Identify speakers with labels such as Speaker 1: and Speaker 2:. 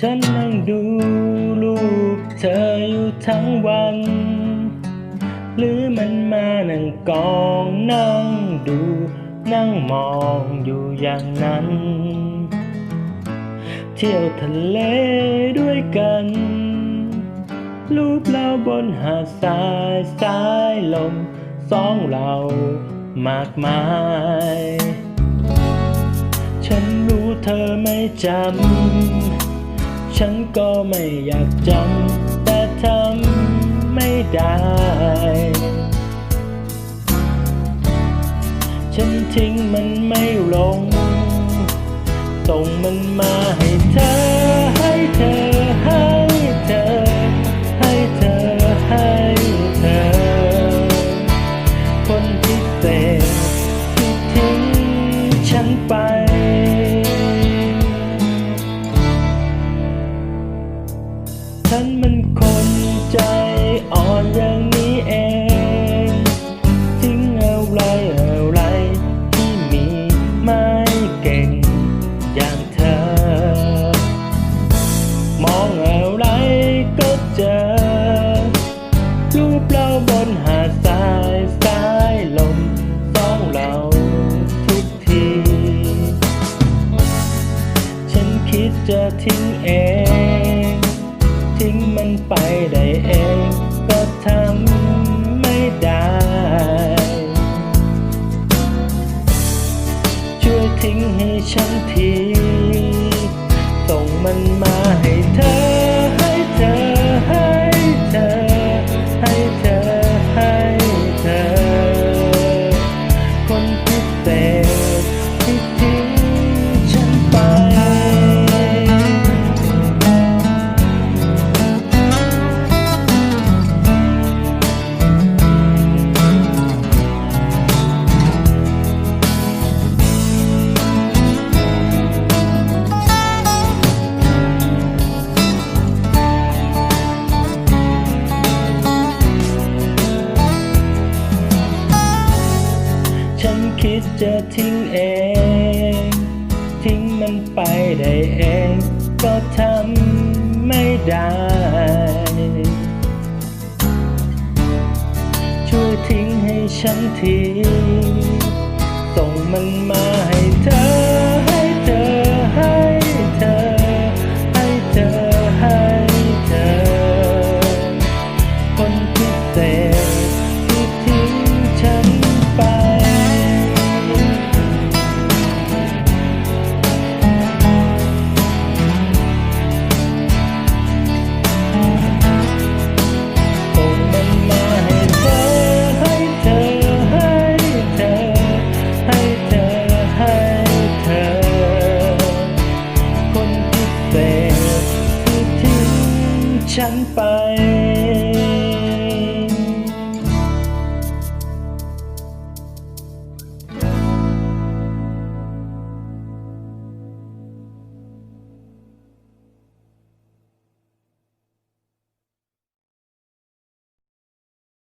Speaker 1: ฉันนั่งดูรูปเธออยู่ทั้งวัน หรือมันมานั่งกองนั่งดู นั่งมองอยู่อย่างนั้น เที่ยวทะเลด้วยกัน รูปเราบนหาดทรายสายลมสองเรามากมาย ฉันรู้เธอไม่จำ ฉันก็ไม่อยากจำแต่ทำไม่ได้ ฉันทิ้งมันไม่ลง ส่งมันมาให้เธอ ให้เธอ ให้เธอ ให้เธอ ให้เธอ คนพิเศษ ฉันมันคนใจอ่อนอย่างนี้เอง ทิ้งอะไรอะไรที่มีไม่เก่งอย่างเธอ มองอะไรก็เจอ รูปเราบนหาดทรายสายลมสองเราทุกที ฉันคิดจะทิ้งเอง ไปได้เองก็ทำไม่ได้ ช่วยทิ้งให้ฉันที ส่งมันมา คิดจะทิ้งเอง ทิ้งมันไปได้เอง ก็ทำไม่ได้ ช่วยทิ้งให้ฉันทีส่งมันมาให้ ฉันไป